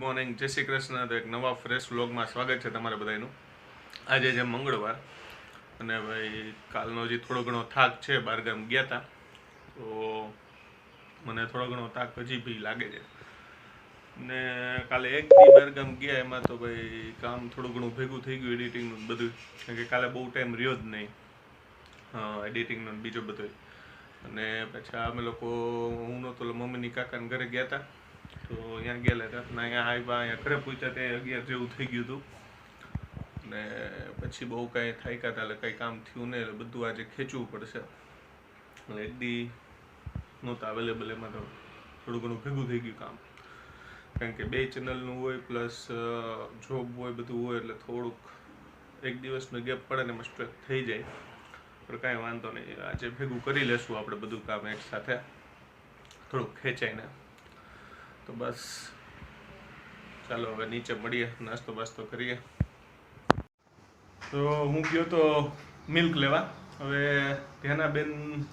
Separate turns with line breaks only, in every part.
Morning જય શ્રી કૃષ્ણ. તો એક નવા ફ્રેશ વ્લોગમાં સ્વાગત છે તમારા બધાનું આજે છે મંગળવાર. અને ભાઈ, કાલનો જે થોડો ઘણો થાક છે બહારગામ ગયા હતા તો મને થોડો ઘણો થાક હજી બી લાગે છે. ને કાલે એક દી બહારગામ ગયા, એમાં તો ભાઈ કામ થોડું ઘણું ભેગું થઈ ગયું એડિટિંગનું બધું. કારણ કે કાલે બહુ ટાઈમ રહ્યો જ નહીં. એડિટિંગનો ને બીજો બધો. અને પછી અમે લોકો, હું નહોતો મમ્મીની કાકાને ઘરે ગયા હતા તો અહીંયા ગયેલા હતા અને અહીંયા આવ્યા અહીંયા ઘરે પૂછ્યા તે અગિયાર જેવું થઈ ગયું હતું. ને પછી બહુ કાંઈ થાક્યા હતા એટલે કંઈ કામ થયું નહીં, એટલે બધું આજે ખેંચવું પડશે. એટલે એક દી નહોતા અવેલેબલ એમાં તો થોડું ઘણું ભેગું થઈ ગયું કામ. કારણ કે બે ચેનલનું હોય પ્લસ જોબ હોય, બધું હોય એટલે થોડુંક એક દિવસનો ગેપ પડે ને એમાં સ્ટ્રેક થઈ જાય. પણ કાંઈ વાંધો નહીં, આજે ભેગું કરી લેશું આપણે બધું કામ એક સાથે. થોડુંક ખેંચાઈને. તો બસ. ચાલો હવે નીચે મળીએ, નાસ્તો બાસ્તો કરીએ. તો હું ગયો તો મિલ્ક લેવા. હવે ધ્યાનાબેન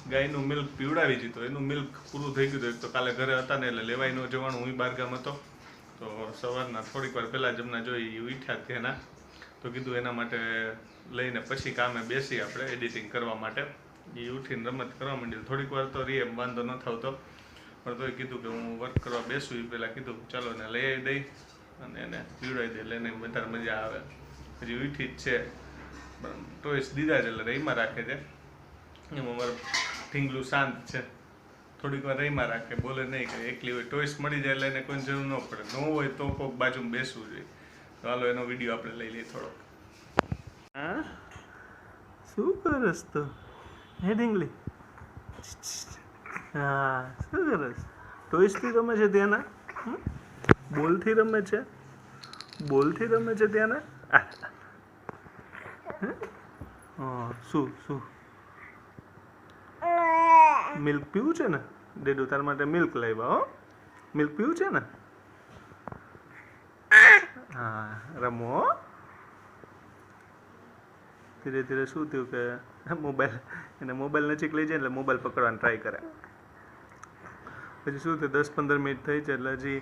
ગાયનું મિલ્ક પીવડાવી દીધું. એનું મિલ્ક પૂરું થઈ ગયું એક તો કાલે ઘરે હતા ને એટલે લેવાય ન જવાનું. હું બહારગામ હતો. તો સવારના થોડીક વાર પહેલાં જ હમણાં જોઈ ઉઠ્યા ત્યાંના તો કીધું એના માટે લઈને પછી કામે બેસી આપણે એડિટિંગ કરવા માટે. એ ઉઠીને રમત કરવા માંડ્યું. થોડીક વાર તો રીએ વાંધો ન થતો પણ તોય કીધું કે હું વર્ક કરવા બેસું, એ પહેલાં કીધું, ચાલો એને લઈ આવી દઈ અને એને પીવડાવી દે, એટલે એને વધારે મજા આવે. હજી ઉઠી જ છે. પણ ટોયસ દીધા છે, એટલે રહીમાં રાખે છે. એમાં મારું ઢીંગલું શાંત છે. થોડીક વાર રહીમાં રાખે, બોલે નહીં કે એકલી હોય ટોયસ મળી જાય એટલે એને કોઈ જરૂર ન પડે. ન હોય તો કોઈક બાજુમાં બેસવું જોઈએ. તો હાલો, એનો વીડિયો આપણે લઈ લઈએ થોડોક. હા? શું કરસ તો? હે ઢીંગલી? હા, શું કરસ ટોયસથી રમે છે ત્યાંના? બોલથી રમે છે? બોલથી રમે છે ત્યાંના. શું શું? મિલ્ક પીવું છે ને? ડેડુ, તાર માટે મિલ્ક લાવ્યા, હો? મિલ્ક પીવું છે ને? હા, રમો. ધીરે ધીરે શું થયું કે મોબાઈલ, એને મોબાઈલ નજીક લઈ જાય એટલે મોબાઈલ પકડવાનો ટ્રાય કરે. પછી શું થયું? દસ પંદર મિનિટ થઈ છે એટલે હજી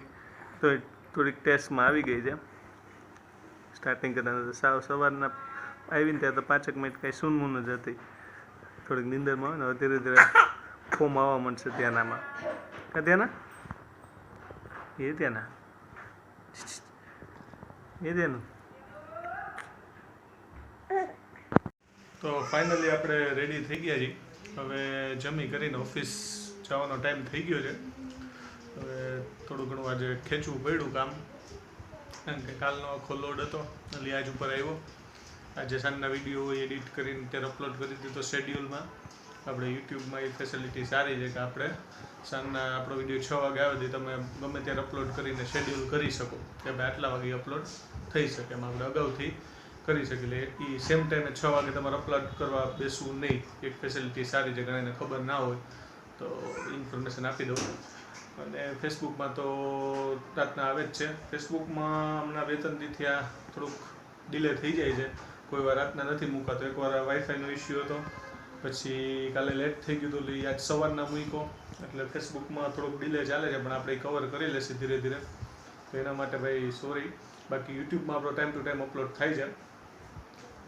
તો થોડીક ટેસ્ટમાં આવી ગઈ છે. સ્ટાર્ટિંગ કરતા સાવ સવારના આવીને ત્યાં તો પાંચેક મિનિટ કાંઈ સૂનમૂન જ હતી. થોડીક નીંદરમાં હોય ને ધીરે ધીરે ફોમ આવવા માંડશે ત્યાંનામાં ક્યાં ત્યાંના એ ત્યાંના એ ત્યાંનું તો ફાઇનલી આપણે રેડી થઈ ગયા છીએ. હવે જમી કરીને ઓફિસ જવાનો ટાઈમ થઈ ગયો છે. હવે થોડું ઘણું આજે ખેંચવું પડ્યું કામ. કારણ કે કાલનો આખો લોડ હતો. એટલે આજ ઉપર આવ્યો. આજે સાંજના વીડિયો એડિટ કરીને ત્યારે અપલોડ કરી દીધો શેડ્યુલમાં આપણે યુટ્યુબમાં એ ફેસિલિટી સારી છે કે આપણે સાંજના આપણો વીડિયો છ વાગે આવે તો તમે ગમે ત્યારે અપલોડ કરીને શેડ્યુલ કરી શકો. કે ભાઈ આટલા વાગે અપલોડ થઈ શકે એમાં આપણે અગાઉથી કરી શકીએ. એટલે એ સેમ ટાઈમે છ વાગે તમારે અપલોડ કરવા બેસવું નહીં. એક ફેસિલિટી સારી છે ઘણાને ખબર ના હોય. તો ઇન્ફોર્મેશન આપી દઉં. અને ફેસબુકમાં તો રાતના આવે જ છે. ફેસબુકમાં હમણાં બે ત્રણ આ થોડુંક ડિલે થઈ જાય છે. કોઈ વાર રાતના નથી મૂકાતો. એકવાર વાઈફાઈનો ઇસ્યુ હતો. પછી કાલે લેટ થઈ ગયું હતું. એટલે આજ સવારના મૂકો એટલે ફેસબુકમાં થોડુંક ડિલે ચાલે છે, પણ આપણે કવર કરી લેશે ધીરે ધીરે. તો એના માટે ભાઈ સોરી બાકી યુટ્યુબમાં આપણો ટાઈમ ટુ ટાઈમ અપલોડ થાય છે.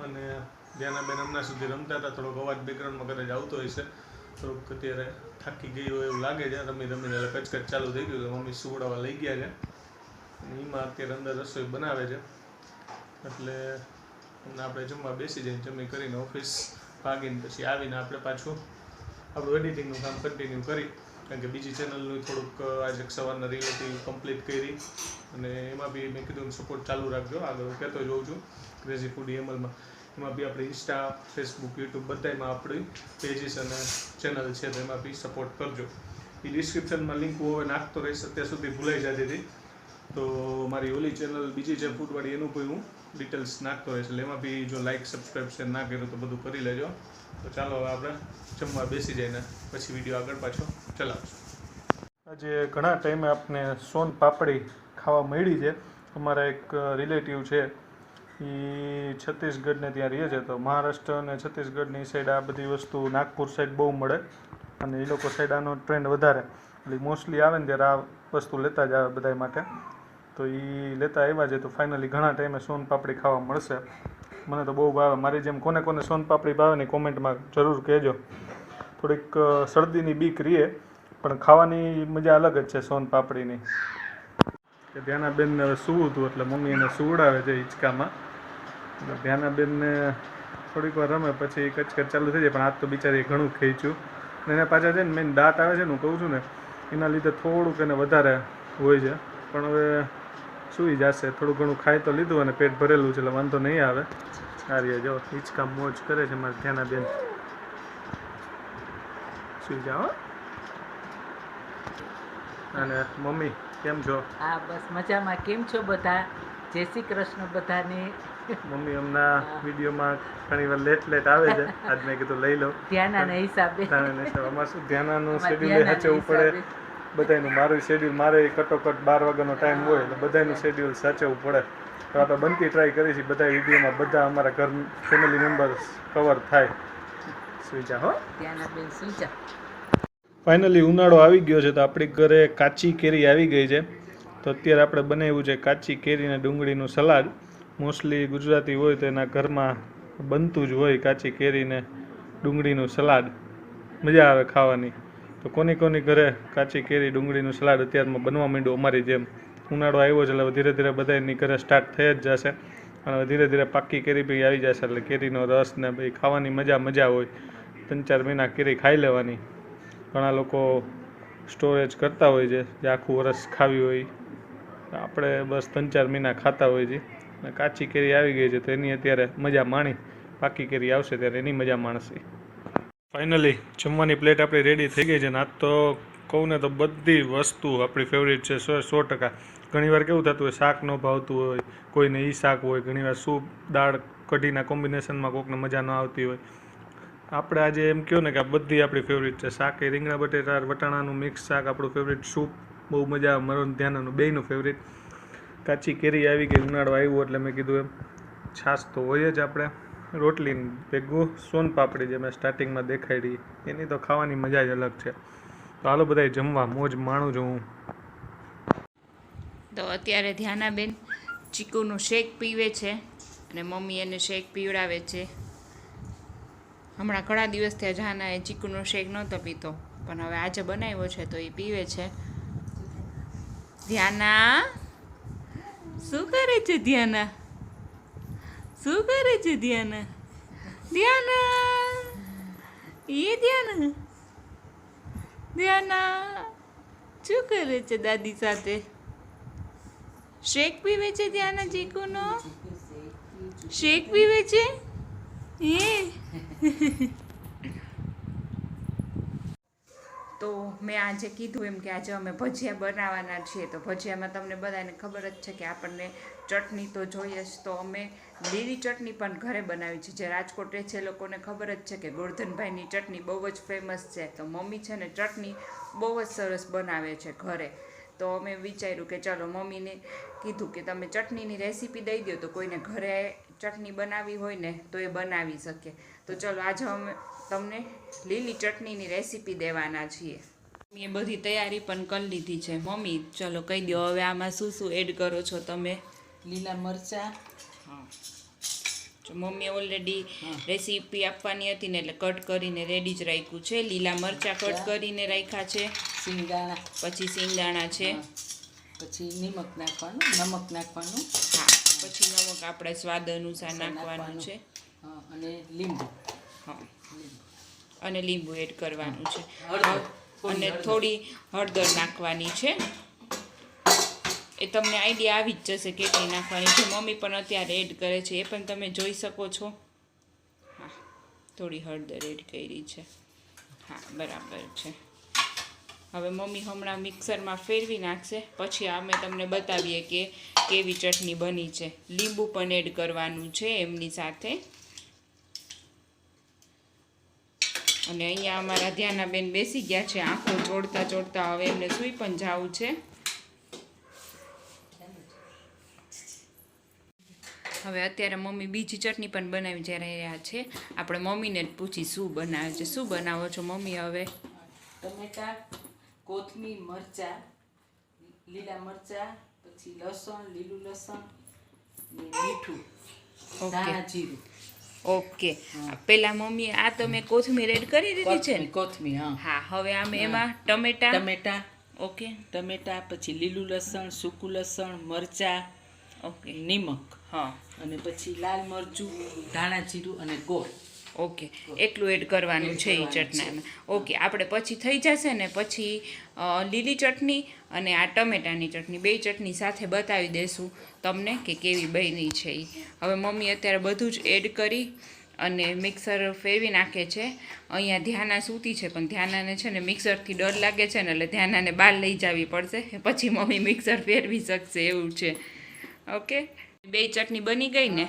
અને ધ્યાનાબેન હમણાં સુધી રમતા હતા. થોડોક અવાજ બેકગ્રાઉન્ડમાં કદાચ આવતો હશે થોડુંક અત્યારે થાકી ગઈ હોય એવું લાગે છે. રમી રમીને એટલે કચકચ ચાલુ થઈ ગયું મમ્મી સુવડાવવા લઈ ગયા છે. એમાં અત્યારે અંદર રસોઈ બનાવે છે. એટલે હમણાં આપણે જમવા બેસી જઈને જમી કરીને ઓફિસ ભાગીને પછી આવીને આપણે પાછું આપણું એડિટિંગનું કામ કન્ટિન્યુ કરી. કારણ કે બીજી ચેનલનું થોડુંક આજે સવારના રિલેટિવ કમ્પ્લીટ કરી. અને એમાં બી મેં કીધું સપોર્ટ ચાલુ રાખજો. આગળ કહેતો કહેતો જોઉં છું. ક્રેઝી ફૂડી એમલમાં એમાં બી આપણે ઇન્સ્ટા ફેસબુક યુટ્યુબ બધામાં આપણી પેજીસ અને ચેનલ છે તો એમાં બી સપોર્ટ કરજો. એ ડિસ્ક્રિપ્શનમાં લિંક હું હવે નાખતો રહીશ, અત્યાર સુધી ભૂલાઈ જતી હતી. તો મારી ઓલી ચેનલ બીજી જે ફૂડવાળી એનું બી હું ડિટેલ્સ નાખતો રહીશ, એટલે એમાં બી જો લાઇક સબસ્ક્રાઈબ ના કર્યું તો બધું કરી લેજો. તો ચાલો હવે આપણે જમવા બેસી જઈને પછી વીડિયો આગળ પાછો ચલાવશું. આજે ઘણા ટાઈમે આપને સોન પાપડી ખાવા મળી છે. અમારા એક રિલેટિવ છે એ છત્તીસગઢને ત્યાં રહે છે, તો મહારાષ્ટ્ર અને છત્તીસગઢની સાઈડ આ બધી વસ્તુ નાગપુર સાઈડ બહુ મળે અને એ લોકો સાઈડ આનો ટ્રેન્ડ વધારે. એટલે મોસ્ટલી આવે ને ત્યારે આ વસ્તુ લેતા જ આવે બધા માટે. તો એ લેતા આવ્યા છે, તો ફાઇનલી ઘણા ટાઈમે સોન પાપડી ખાવા મળશે. મને તો બહુ ભાવે. મારી જેમ કોને કોને સોન પાપડી ભાવે ને કોમેન્ટમાં જરૂર કહેજો. થોડીક શરદીની બીક રીએ, પણ ખાવાની મજા અલગ જ છે સોન પાપડીની. કે ધ્યાનાબેનને હવે સૂવું હતું એટલે મમ્મી એને સુવડાવે છે હિંચકામાં. ધ્યાનાબેનને થોડીક વાર રમે, પછી કચકચ ચાલુ થઈ જાય, પણ આજ તો બિચારી ઘણું ખેંચ્યું. અને એના પાછા છે ને મેન દાંત આવે છે ને, હું કહું છું ને, એના લીધે થોડુંક એને વધારે હોય છે. પણ હવે સૂઈ જશે. થોડું ઘણું ખાઈ તો લીધું અને પેટ ભરેલું છે, એટલે વાંધો નહીં આવે. સારી રહ્યા જો હિંચકા મોજ કરે છે મારી ધ્યાનાબેન સૂઈ જાઓ. અને મમ્મી, કેમ છો?
હા, બસ મજામાં. કેમ છો બધા? જય શ્રી કૃષ્ણ બધાને.
મમ્મી હમણાં વિડીયોમાં ઘણી વાર લેટ લેટ આવે છે. આજ મેં કીધું લઈ લો
ધ્યાનાના હિસાબે.
અમારે શું ધ્યાનાનું શેડ્યુલ સાચવવું પડે બધાનું મારું શેડ્યુલ મારે કટોકટ બાર વાગ્યાનો ટાઈમ હોય એટલે બધાનું શેડ્યુલ સાચવવું પડે તો આપણે બનતી ટ્રાય કરી છે બધા વિડીયોમાં બધા અમારા ઘર ફેમિલી મેમ્બર્સ કવર થાય. સુઈજા હો. ફાઇનલી ઉનાળો આવી ગયો છે તો આપણી ઘરે કાચી કેરી આવી ગઈ છે. તો અત્યારે આપણે બનાવ્યું છે કાચી કેરી અને ડુંગળીનું સલાડ. મોસ્ટલી ગુજરાતી હોય તો એના ઘરમાં બનતું જ હોય કાચી કેરીને ડુંગળીનું સલાડ. મજા આવે ખાવાની. તો કોની કોની ઘરે કાચી કેરી, ડુંગળીનું સલાડ અત્યારમાં બનવા માંડ્યું અમારી જેમ? ઉનાળો આવ્યો છે એટલે ધીરે ધીરે બધાની ઘરે સ્ટાર્ટ થઈ જ જશે અને ધીરે ધીરે પાકી કેરી બી આવી જશે એટલે કેરીનો રસ ને ભાઈ ખાવાની મજા મજા હોય. ત્રણ ચાર મહિના કેરી ખાઈ લેવાની. ઘણા લોકો સ્ટોરેજ કરતા હોય છે, જે આખું વરસ ખાવી હોય. આપણે બસ ત્રણ ચાર મહિના ખાતા હોય છે. અને કાચી કેરી આવી ગઈ છે, તો એની અત્યારે મજા માણી. પાકી કેરી આવશે ત્યારે એની મજા માણશે. ફાઇનલી જમવાની પ્લેટ આપણી રેડી થઈ ગઈ છે ને આજ તો કહું ને તો બધી વસ્તુ આપણી ફેવરિટ છે, સો સો ટકા. ઘણીવાર કેવું થતું હોય, શાક ન ભાવતું હોય, કોઈને ઈ શાક હોય ઘણીવાર સૂપ, દાળ કઢીના કોમ્બિનેશનમાં કોકને મજા ન આવતી હોય. આપણે આજે એમ કહો ને કે આ બધી આપણી ફેવરિટ છે. શાક એ રીંગણા બટેટા, વટાણાનું મિક્સ શાક, આપણું ફેવરિટ સૂપ બહુ મજા મરણ ધ્યાનનું બેયનું ફેવરિટ કાચી કેરી આવી ગઈ, ઉનાળો આવ્યો એટલે મેં કીધું એમ, છાશ તો હોય જ આપણે. રોટલી ભેગું, સોન પાપડી જે મેં સ્ટાર્ટિંગમાં દેખાડી, એની તો ખાવાની મજા જ અલગ છે. તો હાલો બધાય જમવા, મોજ માણું છું હું.
તો અત્યારે ધ્યાનાબેન ચીકુનું શેક પીવે છે અને મમ્મી એને શેક પીવડાવે છે. હમણાં ઘણા દિવસથી આ જાનાએ ચીકુનો શેક નહોતો પીતો, પણ હવે આજે બનાવ્યો છે તો એ પીવે છે. ધ્યાના શું કરે છે ધ્યાના? શું કરે છે ધ્યાના? ધ્યાના? એ ધ્યાના? ધ્યાના? શું કરે છે દાદી સાથે? શેક પીવે છે ધ્યાના ચીકુનો? શેક પીવે છે? એ તો મેં આજે કીધું એમ કે આજે અમે ભજીયા બનાવવાના છીએ. તો ભજીયામાં તમને બધાને ખબર જ છે કે આપણને ચટણી તો જોઈએ જ. તો અમે લીલી ચટણી પણ ઘરે બનાવી છે. જે રાજકોટ રહે છે લોકોને ખબર જ છે કે ગોરધનભાઈની ચટણી બહુ જ ફેમસ છે. તો મમ્મી છે ને ચટણી બહુ જ સરસ બનાવે છે ઘરે. તો અમે વિચાર્યું કે ચલો મમ્મીને કીધું કે તમે ચટણીની રેસીપી દઈ દો તો કોઈને ઘરે ચટણી બનાવી હોય ને તો એ બનાવી શકે. તો ચલો આજે અમે તમને લીલી ચટણીની રેસીપી દેવાના છીએ. મેં બધી તૈયારી પણ કરી લીધી છે. મમ્મી ચલો કહી દો હવે આમાં શું શું એડ કરો છો તમે?
લીલા મરચા.
મમ્મી જો મમ્મીએ ઓલરેડી રેસીપી આપવાની હતી ને એટલે કટ કરીને રેડી જ રાખ્યું છે. લીલા મરચાં કટ કરીને રાખ્યા છે.
સિંગાણા
પછી સિંગદાણા છે.
પછી નિમક નાખવાનું નમક નાખવાનું.
હા પછી નમક આપણે સ્વાદ અનુસાર નાખવાનું. છે.
હા, અને લીંબુ.
હા. અને લીંબુ એડ કરવાનું છે. અને થોડી હળદર. નાખવાની છે. એ તમને આઈડિયા આવી જ જશે કેટલી નાખવાની છે. મમ્મી પણ અત્યારે એડ કરે છે. એ પણ તમે જોઈ શકો છો. હા થોડી હળદર એડ કરી છે. હા બરાબર છે. હવે મમ્મી હમણાં મિક્સરમાં ફેરવી નાખશે. પછી અમે તમને બતાવીએ કે કેવી ચટણી બની છે. લીંબુ પણ એડ કરવાનું છે એમની સાથે. અને અહીંયા અમારા ધ્યાનાબેન બેસી ગયા છે આંખો ચોડતા ચોડતા હવે એમને સૂઈ પણ જવું છે. હવે અત્યારે મમ્મી બીજી ચટણી પણ બનાવી જઈ રહ્યા છે. આપણે મમ્મીને જ પૂછી શું બનાવે છે. શું બનાવો છો મમ્મી હવે?
ટમેટા કોથમીર મરચા લીલા મરચા પછી લસણ લીલું લસણ મીઠું
ઓકે.
જીરું.
ઓકે. પેલા મમ્મી આ તમે કોથમીર એડ કરી દીધી છે ને?
કોથમીર કોથમીર હા.
હા હવે આમ એમાં ટમેટા.
ટમેટા.
ઓકે.
ટમેટા પછી લીલું લસણ સૂકું લસણ મરચાં
ઓકે.
નિમક.
હા.
અને પછી લાલ મરચું ધાણા જીરું અને ગોળ.
ઓકે, એટલું એડ કરવાનું છે એ ચટણીમાં. ઓકે, આપણે પછી થઈ જશે ને પછી લીલી ચટણી અને આ ટમેટાની ચટણી, બે ચટણી સાથે બતાવી દેશું તમને કે કેવી બની છે એ હવે મમ્મી અત્યારે બધું જ એડ કરી અને મિક્સર ફેરવી નાખે છે. અહીંયા ધ્યાના સૂતી છે, પણ ધ્યાનાને છે ને મિક્સરથી ડર લાગે છે ને એટલે ધ્યાનાને બહાર લઈ જવી પડશે. પછી મમ્મી મિક્સર ફેરવી શકશે એવું છે. ઓકે? બે ચટણી બની ગઈ ને?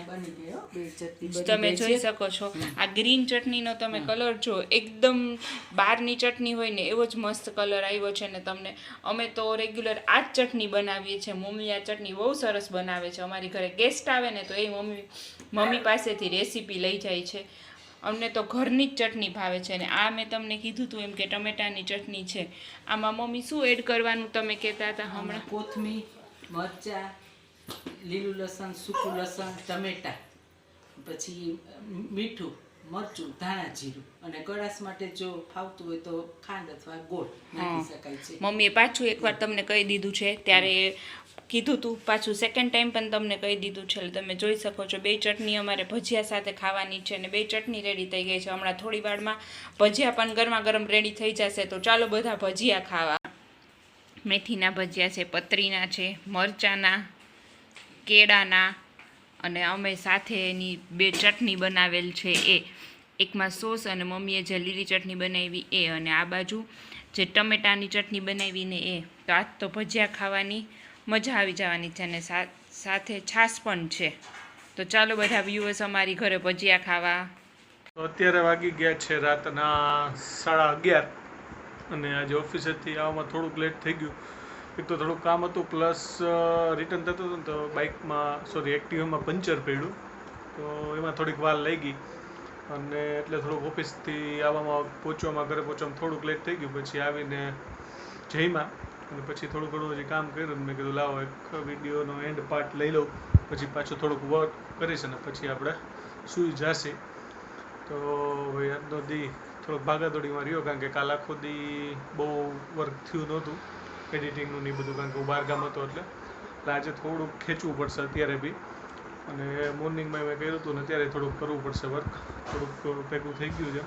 તમે જોઈ શકો છો. આ ગ્રીન ચટણીનો તમે કલર જો એકદમ બહારની ચટણી હોય ને એવો જ મસ્ત કલર આવ્યો છે ને તમને અમે તો રેગ્યુલર આ જ ચટણી બનાવીએ છીએ. મમ્મી આ ચટણી બહુ સરસ બનાવે છે. અમારી ઘરે ગેસ્ટ આવે ને તો એ મમ્મી મમ્મી પાસેથી રેસીપી લઈ જાય છે. અમને તો ઘરની જ ચટણી ભાવે છે ને આ મેં તમને કીધું હતું એમ કે ટમેટાની ચટણી છે. આમાં મમ્મી શું એડ કરવાનું તમે કહેતા હતા હમણાં?
કોથમીર મરચાં લીલું લસણ સૂકું લસણ ટમેટા પછી મીઠું મરચું ધાણા જીરું. અને કડાશ માટે જો ફાવતું હોય તો ખાંડ અથવા ગોળ નાખી શકાય છે.
મમ્મીએ પાછું એકવાર તમને કહી દીધું છે ત્યારે કીધું હતું પાછું સેકન્ડ ટાઈમ પણ તમને કહી દીધું છે એટલે તમે જોઈ શકો છો બે ચટણી અમારે ભજીયા સાથે ખાવાની છે અને બે ચટણી રેડી થઈ ગઈ છે. હમણાં થોડી વારમાં ભજીયા પણ ગરમા ગરમ રેડી થઈ જશે તો ચાલો બધા ભજીયા ખાવા. મેથીના ભજીયા છે પતરીના છે મરચાંના કેળાના અને અમે સાથે એની બે ચટણી બનાવેલ છે એ. એકમાં સોસ અને મમ્મીએ જે લીલી ચટણી બનાવી એ અને આ બાજુ જે ટમેટાની ચટણી બનાવી ને એ. તો આજ તો ભજીયા ખાવાની મજા આવી જવાની છે અને સાથે છાશ પણ છે. તો ચાલો બધા વ્યુઅર્સ અમારી ઘરે ભજીયા ખાવા.
તો અત્યારે વાગી ગયા છે રાતના સાડા અગિયાર અને આજે ઓફિસેથી આવવામાં થોડુંક લેટ થઈ ગયું. એક તો થોડુંક કામ હતું, પ્લસ રિટર્ન થતું હતું ને તો બાઇકમાં સોરી એક્ટિવામાં પંચર પડ્યું. તો એમાં થોડીક વાર લઈ ગઈ. અને એટલે થોડુંક ઓફિસથી આવવામાં, પહોંચવામાં, ઘરે પહોંચવામાં થોડુંક લેટ થઈ ગયું. પછી આવીને જઈમાં અને પછી થોડું ઘણું હજી કામ કર્યું મેં કીધું, લાવો એક વિડીયોનો એન્ડ પાર્ટ લઈ લઉં. પછી પાછું થોડુંક વર્ક કરીશ અને પછી આપણે સૂઈ જશે. તો ભાઈ આજનો દી થોડોક ભાગાદોડીમાં રહ્યો, કારણ કે કાલ આખો દી બહુ વર્ક થયું નહોતું. એડિટિંગનું ને બધું, કારણ કે હું બહારગામ હતો એટલે. એટલે આજે થોડુંક ખેંચવું પડશે અત્યારે બી. અને મોર્નિંગમાં મેં કર્યું હતું ને અત્યારે થોડુંક કરવું પડશે વર્ક થોડુંક ભેગું થઈ ગયું છે.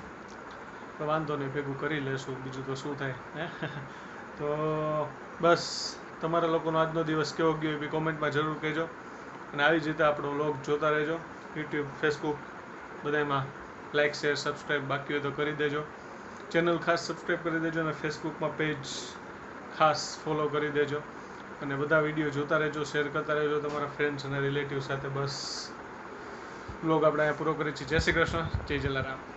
તો વાંધો નહીં, ભેગું કરી લેશું. બીજું તો શું થાય, હે? તો બસ, તમારા લોકોનો આજનો દિવસ કેવો ગયો એ બી કોમેન્ટમાં જરૂર કહેજો. અને આવી જ રીતે આપણો લોગ જોતા રહેજો. યુટ્યુબ ફેસબુક બધામાં લાઇક શેર સબસ્ક્રાઈબ બાકી હોય તો કરી દેજો. ચેનલ ખાસ સબસ્ક્રાઈબ કરી દેજો અને ફેસબુકમાં પેજ ખાસ ફોલો કરી દેજો. અને બધા વીડિયો જોતા રહેજો શેર કરતા રહેજો તમારા ફ્રેન્ડ્સ અને રિલેટિવ સાથે. બસ. લોગ આપણે અહીંયા પૂરો કરીએ છીએ. જય શ્રી કૃષ્ણ. જય જલારામ.